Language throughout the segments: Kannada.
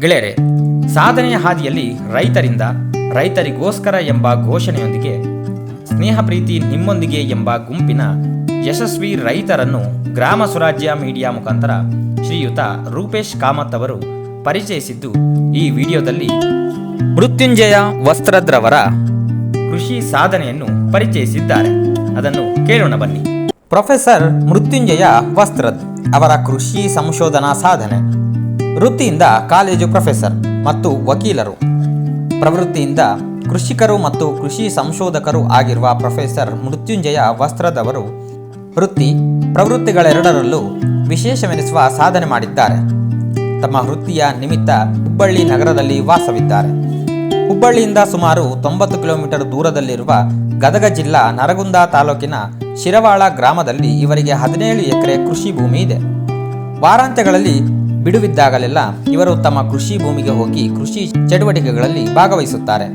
ಗೆಳೆಯರೆ, ಸಾಧನೆಯ ಹಾದಿಯಲ್ಲಿ ರೈತರಿಂದ ರೈತರಿಗೋಸ್ಕರ ಎಂಬ ಘೋಷಣೆಯೊಂದಿಗೆ ಸ್ನೇಹ ಪ್ರೀತಿ ನಿಮ್ಮೊಂದಿಗೆ ಎಂಬ ಗುಂಪಿನ ಯಶಸ್ವಿ ರೈತರನ್ನು ಗ್ರಾಮ ಸ್ವರಾಜ್ಯ ಮೀಡಿಯಾ ಮುಖಾಂತರ ಶ್ರೀಯುತ ರೂಪೇಶ್ ಕಾಮತ್ ಅವರು ಪರಿಚಯಿಸಿದ್ದು ಈ ವಿಡಿಯೋದಲ್ಲಿ ಮೃತ್ಯುಂಜಯ ವಸ್ತ್ರದ್ರವರ ಕೃಷಿ ಸಾಧನೆಯನ್ನು ಪರಿಚಯಿಸಿದ್ದಾರೆ. ಅದನ್ನು ಕೇಳೋಣ ಬನ್ನಿ. ಪ್ರೊಫೆಸರ್ ಮೃತ್ಯುಂಜಯ ವಸ್ತ್ರದ್ ಅವರ ಕೃಷಿ ಸಂಶೋಧನಾ ಸಾಧನೆ. ವೃತ್ತಿಯಿಂದ ಕಾಲೇಜು ಪ್ರೊಫೆಸರ್ ಮತ್ತು ವಕೀಲರು. ಪ್ರವೃತ್ತಿಯಿಂದ ಕೃಷಿಕರು ಮತ್ತು ಕೃಷಿ ಸಂಶೋಧಕರು ಆಗಿರುವ ಪ್ರೊಫೆಸರ್ ಮೃತ್ಯುಂಜಯ ವಸ್ತ್ರದವರು ವೃತ್ತಿ ಪ್ರವೃತ್ತಿಗಳೆರಡರಲ್ಲೂ ವಿಶೇಷವೆನಿಸುವ ಸಾಧನೆ ಮಾಡಿದ್ದಾರೆ. ತಮ್ಮ ವೃತ್ತಿಯ ನಿಮಿತ್ತ ಹುಬ್ಬಳ್ಳಿ ನಗರದಲ್ಲಿ ವಾಸವಿದ್ದಾರೆ. ಹುಬ್ಬಳ್ಳಿಯಿಂದ ಸುಮಾರು ತೊಂಬತ್ತು ಕಿಲೋಮೀಟರ್ ದೂರದಲ್ಲಿರುವ ಗದಗ ಜಿಲ್ಲಾ ನರಗುಂದ ತಾಲೂಕಿನ ಶಿರವಾಳ ಗ್ರಾಮದಲ್ಲಿ ಇವರಿಗೆ ಹದಿನೇಳು ಎಕರೆ ಕೃಷಿ ಭೂಮಿ ಇದೆ. ವಾರಾಂತ್ಯಗಳಲ್ಲಿ ಬಿಡುವಿದ್ದಾಗಲೆಲ್ಲ ಇವರು ತಮ್ಮ ಕೃಷಿ ಭೂಮಿಗೆ ಹೋಗಿ ಕೃಷಿ ಚಟುವಟಿಕೆಗಳಲ್ಲಿ ಭಾಗವಹಿಸುತ್ತಾರೆ.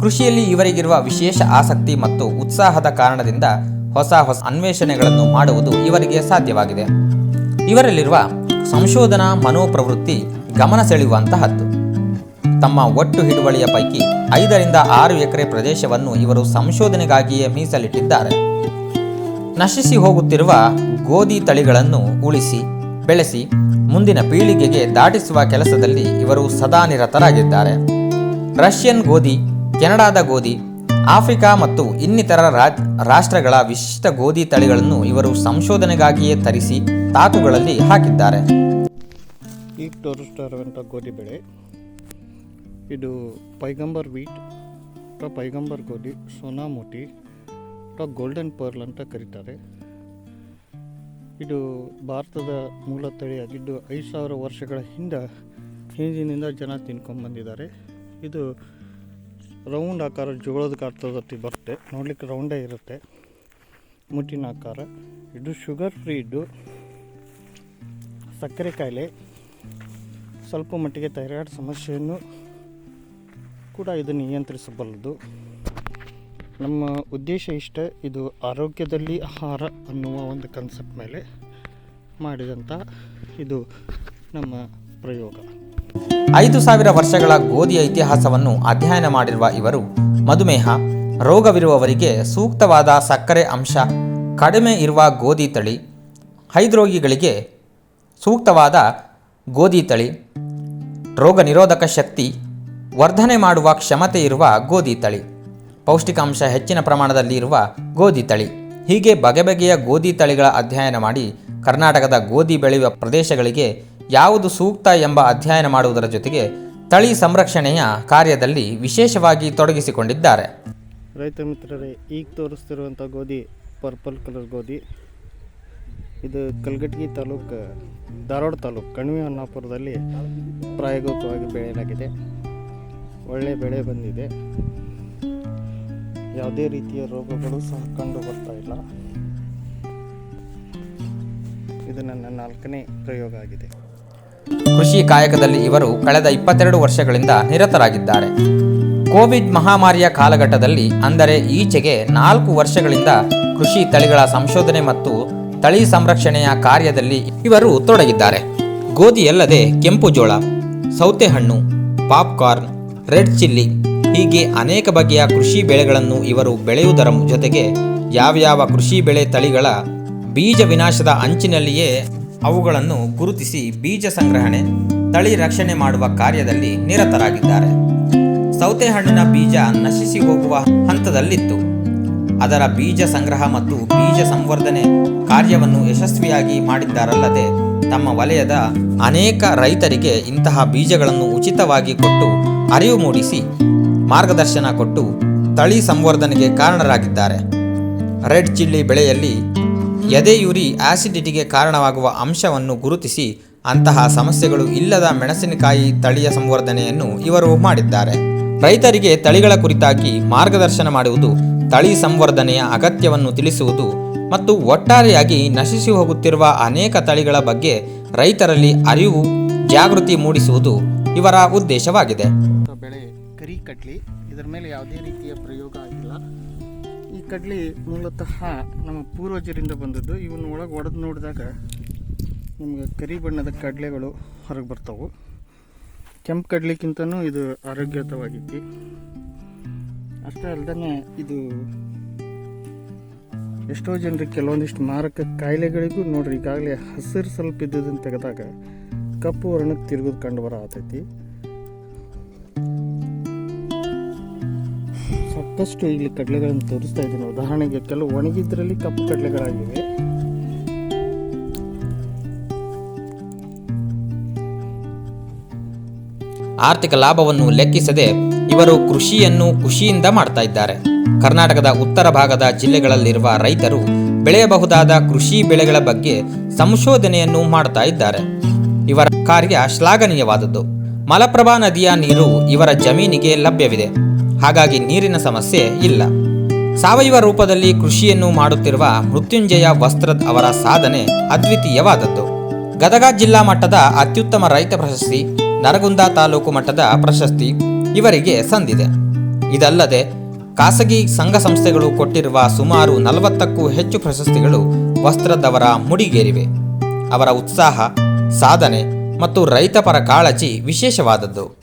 ಕೃಷಿಯಲ್ಲಿ ಇವರಿಗಿರುವ ವಿಶೇಷ ಆಸಕ್ತಿ ಮತ್ತು ಉತ್ಸಾಹದ ಕಾರಣದಿಂದ ಹೊಸ ಹೊಸ ಅನ್ವೇಷಣೆಗಳನ್ನು ಮಾಡುವುದು ಇವರಿಗೆ ಸಾಧ್ಯವಾಗಿದೆ. ಇವರಲ್ಲಿರುವ ಸಂಶೋಧನಾ ಮನೋಪ್ರವೃತ್ತಿ ಗಮನ ಸೆಳೆಯುವಂತಹದ್ದು. ತಮ್ಮ ಒಟ್ಟು ಹಿಡುವಳಿಯ ಪೈಕಿ ಐದರಿಂದ ಆರು ಎಕರೆ ಪ್ರದೇಶವನ್ನು ಇವರು ಸಂಶೋಧನೆಗಾಗಿಯೇ ಮೀಸಲಿಟ್ಟಿದ್ದಾರೆ. ನಶಿಸಿ ಹೋಗುತ್ತಿರುವ ಗೋಧಿ ತಳಿಗಳನ್ನು ಉಳಿಸಿ, ಬೆಳೆಸಿ ಮುಂದಿನ ಪೀಳಿಗೆಗೆ ದಾಟಿಸುವ ಕೆಲಸದಲ್ಲಿ ಇವರು ಸದಾ ನಿರತರಾಗಿದ್ದಾರೆ. ರಷ್ಯನ್ ಗೋಧಿ, ಕೆನಡಾದ ಗೋಧಿ, ಆಫ್ರಿಕಾ ಮತ್ತು ಇನ್ನಿತರ ರಾಷ್ಟ್ರಗಳ ವಿಶಿಷ್ಟ ಗೋಧಿ ತಳಿಗಳನ್ನು ಇವರು ಸಂಶೋಧನೆಗಾಗಿಯೇ ತರಿಸಿ ತಾಕುಗಳಲ್ಲಿ ಹಾಕಿದ್ದಾರೆ. ಈಗ ತೋರಿಸ್ತಾ ಗೋಧಿ ಬೆಳೆ, ಇದು ಪೈಗಂಬರ್ ವೀಟ್, ಅಥವಾ ಪೈಗಂಬರ್ ಗೋಧಿ, ಸೋನಾಮೋಟಿ, ಅಥವಾ ಗೋಲ್ಡನ್ ಪರ್ಲ್ ಅಂತ ಕರೀತಾರೆ. ಇದು ಭಾರತದ ಮೂಲ ತಳಿಯಾಗಿದ್ದು ಐದು ಸಾವಿರ ವರ್ಷಗಳ ಹಿಂದೆ ಹಿಂದಿನಿಂದ ಜನ ತಿನ್ಕೊಂಡ್ಬಂದಿದ್ದಾರೆ ಇದು ರೌಂಡ್ ಆಕಾರ, ಜೋಳದ ಕಾರ್ತದತ್ತಿ ಬರುತ್ತೆ. ನೋಡ್ಲಿಕ್ಕೆ ರೌಂಡೇ ಇರುತ್ತೆ. ಮುಟ್ಟಿನ ಆಕಾರ. ಇದು ಶುಗರ್ ಫ್ರೀ ಇದ್ದು ಸಕ್ಕರೆ ಕಾಯಿಲೆ. ಸ್ವಲ್ಪ ಮಟ್ಟಿಗೆ ಥೈರಾಯ್ಡ್ ಸಮಸ್ಯೆಯನ್ನು ಕೂಡ ಇದು ನಿಯಂತ್ರಿಸಬಲ್ಲದು. ನಮ್ಮ ಉದ್ದೇಶ ಇಷ್ಟ, ಇದು ಆರೋಗ್ಯದಲ್ಲಿ ಆಹಾರ ಅನ್ನುವ ಒಂದು ಕನ್ಸೆಪ್ಟ್ ಮೇಲೆ ಮಾಡಿದಂಥ ಇದು ನಮ್ಮ ಪ್ರಯೋಗ. ಐದು ಸಾವಿರ ವರ್ಷಗಳ ಗೋಧಿಯ ಇತಿಹಾಸವನ್ನು ಅಧ್ಯಯನ ಮಾಡಿರುವ ಇವರು ಮಧುಮೇಹ, ರೋಗವಿರುವವರಿಗೆ ಸೂಕ್ತವಾದ ಸಕ್ಕರೆ ಅಂಶ, ಕಡಿಮೆ ಇರುವ ಗೋಧಿ ತಳಿ, ಹೈದ್ರೋಗಿಗಳಿಗೆ ಸೂಕ್ತವಾದ ಗೋಧಿ ತಳಿ ರೋಗ ನಿರೋಧಕ ಶಕ್ತಿ, ವರ್ಧನೆ ಮಾಡುವ ಕ್ಷಮತೆ ಇರುವ ಗೋಧಿ ತಳಿ. ಪೌಷ್ಟಿಕಾಂಶ ಹೆಚ್ಚಿನ ಪ್ರಮಾಣದಲ್ಲಿ ಇರುವ ಗೋಧಿ ತಳಿ. ಹೀಗೆ ಬಗೆ ಬಗೆಯ ಗೋಧಿ ತಳಿಗಳ ಅಧ್ಯಯನ ಮಾಡಿ ಕರ್ನಾಟಕದ ಗೋಧಿ ಬೆಳೆಯುವ ಪ್ರದೇಶಗಳಿಗೆ ಯಾವುದು ಸೂಕ್ತ ಎಂಬ ಅಧ್ಯಯನ ಮಾಡುವುದರ ಜೊತೆಗೆ ತಳಿ ಸಂರಕ್ಷಣೆಯ ಕಾರ್ಯದಲ್ಲಿ ವಿಶೇಷವಾಗಿ ತೊಡಗಿಸಿಕೊಂಡಿದ್ದಾರೆ. ರೈತ ಮಿತ್ರರೇ, ಈಗ ತೋರಿಸ್ತಿರುವಂಥ ಗೋಧಿ ಪರ್ಪಲ್ ಕಲರ್ ಗೋಧಿ. ಇದು ಕಲ್ಗಟ್ಗಿ ತಾಲೂಕು, ಧಾರವಾಡ ತಾಲೂಕು, ಕಣಿವೆ ಹೊನ್ನಾಪುರದಲ್ಲಿ ಪ್ರಾಯೋಗಿಕವಾಗಿ ಬೆಳೆಯಲಾಗಿದೆ. ಒಳ್ಳೆಯ ಬೆಳೆ ಬಂದಿದೆ. ಯಾವುದೇ ರೀತಿಯ ರೋಗಗಳು ಸಹ ಕಂಡು ಬರ್ತಾ ಇಲ್ಲ. ಇದು ನನ್ನ ನಾಲ್ಕನೇ ಪ್ರಯೋಗ ಆಗಿದೆ. ಕೃಷಿ ಕಾಯಕದಲ್ಲಿ ಇವರು ಕಳೆದ ಇಪ್ಪತ್ತೆರಡು ವರ್ಷಗಳಿಂದ ನಿರತರಾಗಿದ್ದಾರೆ. ಕೋವಿಡ್ ಮಹಾಮಾರಿಯ ಕಾಲಘಟ್ಟದಲ್ಲಿ ಅಂದರೆ ಈಚೆಗೆ ನಾಲ್ಕು ವರ್ಷಗಳಿಂದ ಕೃಷಿ ತಳಿಗಳ ಸಂಶೋಧನೆ ಮತ್ತು ತಳಿ ಸಂರಕ್ಷಣೆಯ ಕಾರ್ಯದಲ್ಲಿ ಇವರು ತೊಡಗಿದ್ದಾರೆ. ಗೋಧಿಯಲ್ಲದೆ ಕೆಂಪು ಜೋಳ, ಸೌತೆಹಣ್ಣು, ಪಾಪ್ಕಾರ್ನ್, ರೆಡ್ ಚಿಲ್ಲಿ ಹೀಗೆ ಅನೇಕ ಬಗೆಯ ಕೃಷಿ ಬೆಳೆಗಳನ್ನು ಇವರು ಬೆಳೆಯುವುದರ ಜೊತೆಗೆ ಯಾವ್ಯಾವ ಕೃಷಿ ಬೆಳೆ ತಳಿಗಳ ಬೀಜ ವಿನಾಶದ ಅಂಚಿನಲ್ಲಿಯೇ ಅವುಗಳನ್ನು ಗುರುತಿಸಿ ಬೀಜ ಸಂಗ್ರಹಣೆ, ತಳಿ ರಕ್ಷಣೆ ಮಾಡುವ ಕಾರ್ಯದಲ್ಲಿ ನಿರತರಾಗಿದ್ದಾರೆ. ಸೌತೆಹಣ್ಣಿನ ಬೀಜ ನಶಿಸಿ ಹೋಗುವ ಹಂತದಲ್ಲಿತ್ತು. ಅದರ ಬೀಜ ಸಂಗ್ರಹ ಮತ್ತು ಬೀಜ ಸಂವರ್ಧನೆ ಕಾರ್ಯವನ್ನು ಯಶಸ್ವಿಯಾಗಿ ಮಾಡಿದ್ದಾರಲ್ಲದೆ, ತಮ್ಮ ವಲಯದ ಅನೇಕ ರೈತರಿಗೆ ಇಂತಹ ಬೀಜಗಳನ್ನು ಉಚಿತವಾಗಿ ಕೊಟ್ಟು ಅರಿವು ಮೂಡಿಸಿ ಮಾರ್ಗದರ್ಶನ ಕೊಟ್ಟು ತಳಿ ಸಂವರ್ಧನೆಗೆ ಕಾರಣರಾಗಿದ್ದಾರೆ. ರೆಡ್ ಚಿಲ್ಲಿ ಬೆಳೆಯಲ್ಲಿ ಎದೆಯುರಿ ಆಸಿಡಿಟಿಗೆ ಕಾರಣವಾಗುವ ಅಂಶವನ್ನು ಗುರುತಿಸಿ ಅಂತಹ ಸಮಸ್ಯೆಗಳು ಇಲ್ಲದ ಮೆಣಸಿನಕಾಯಿ ತಳಿಯ ಸಂವರ್ಧನೆಯನ್ನು ಇವರು ಮಾಡಿದ್ದಾರೆ. ರೈತರಿಗೆ ತಳಿಗಳ ಕುರಿತಾಗಿ ಮಾರ್ಗದರ್ಶನ ಮಾಡುವುದು ತಳಿ ಸಂವರ್ಧನೆಯ ಅಗತ್ಯವನ್ನು ತಿಳಿಸುವುದು ಮತ್ತು ಒಟ್ಟಾರೆಯಾಗಿ ನಶಿಸಿ ಹೋಗುತ್ತಿರುವ ಅನೇಕ ತಳಿಗಳ ಬಗ್ಗೆ ರೈತರಲ್ಲಿ ಅರಿವು ಜಾಗೃತಿ ಮೂಡಿಸುವುದು ಇವರ ಉದ್ದೇಶವಾಗಿದೆ. ಕರಿ ಕಡ್ಲಿ, ಇದರ ಮೇಲೆ ಯಾವುದೇ ರೀತಿಯ ಪ್ರಯೋಗ ಆಗಿಲ್ಲ. ಈ ಕಡ್ಲಿ ಮೂಲತಃ ನಮ್ಮ ಪೂರ್ವಜರಿಂದ ಬಂದದ್ದು. ಇವನ್ನ ಒಳಗೆ ಒಡೆದು ನೋಡಿದಾಗ ನಿಮಗೆ ಕರಿ ಬಣ್ಣದ ಕಡಲೆಗಳು ಹೊರಗೆ ಬರ್ತಾವೆ. ಕೆಂಪು ಕಡ್ಲಿಕ್ಕಿಂತನೂ ಇದು ಆರೋಗ್ಯಯುತವಾಗೈತಿ ಅಷ್ಟೇ ಅಲ್ಲದೆ ಇದು ಎಷ್ಟೋ ಜನರಿಗೆ ಕೆಲವೊಂದಿಷ್ಟು ಮಾರಕ ಕಾಯಿಲೆಗಳಿಗೂ ನೋಡ್ರಿ, ಈಗಾಗಲೇ ಹಸಿರು ಸ್ವಲ್ಪ ಇದ್ದದನ್ನು ತೆಗೆದಾಗ ಕಪ್ಪು ವರ್ಣಕ್ಕೆ ತಿರುಗೋದು ಕಂಡು ಬರ ಆತೈತಿ. ಸಾಕಷ್ಟು ಇಲ್ಲಿ ಕಡಲೆಗಳನ್ನು ತೋರಿಸ್ತಾ ಇದ್ದೀನಿ. ಉದಾಹರಣೆಗೆ ಕೆಲವು ಒಣಗಿದ್ರಲ್ಲಿ ಕಪ್ಪು ಕಡಲೆಗಳಾಗಿವೆ. ಆರ್ಥಿಕ ಲಾಭವನ್ನು ಲೆಕ್ಕಿಸದೆ ಇವರು ಕೃಷಿಯನ್ನು ಖುಷಿಯಿಂದ ಮಾಡ್ತಾ ಇದ್ದಾರೆ. ಕರ್ನಾಟಕದ ಉತ್ತರ ಭಾಗದ ಜಿಲ್ಲೆಗಳಲ್ಲಿರುವ ರೈತರು ಬೆಳೆಯಬಹುದಾದ ಕೃಷಿ ಬೆಳೆಗಳ ಬಗ್ಗೆ ಸಂಶೋಧನೆಯನ್ನು ಮಾಡ್ತಾ ಇದ್ದಾರೆ. ಇವರ ಕಾರ್ಯ ಶ್ಲಾಘನೀಯವಾದದ್ದು. ಮಲಪ್ರಭಾ ನದಿಯ ನೀರು ಇವರ ಜಮೀನಿಗೆ ಲಭ್ಯವಿದೆ. ಹಾಗಾಗಿ ನೀರಿನ ಸಮಸ್ಯೆ ಇಲ್ಲ. ಸಾವಯವ ರೂಪದಲ್ಲಿ ಕೃಷಿಯನ್ನು ಮಾಡುತ್ತಿರುವ ಮೃತ್ಯುಂಜಯ ವಸ್ತ್ರದ್ ಅವರ ಸಾಧನೆ ಅದ್ವಿತೀಯವಾದದ್ದು. ಗದಗ ಜಿಲ್ಲಾ ಮಟ್ಟದ ಅತ್ಯುತ್ತಮ ರೈತ ಪ್ರಶಸ್ತಿ, ನರಗುಂದ ತಾಲೂಕು ಮಟ್ಟದ ಪ್ರಶಸ್ತಿ ಇವರಿಗೆ ಸಂದಿದೆ. ಇದಲ್ಲದೆ, ಖಾಸಗಿ ಸಂಘ ಸಂಸ್ಥೆಗಳು ಕೊಟ್ಟಿರುವ ಸುಮಾರು ನಲವತ್ತಕ್ಕೂ ಹೆಚ್ಚು ಪ್ರಶಸ್ತಿಗಳು ವಸ್ತ್ರದವರ ಮುಡಿಗೇರಿವೆ. ಅವರ ಉತ್ಸಾಹ, ಸಾಧನೆ ಮತ್ತು ರೈತಪರ ಕಾಳಜಿ ವಿಶೇಷವಾದದ್ದು.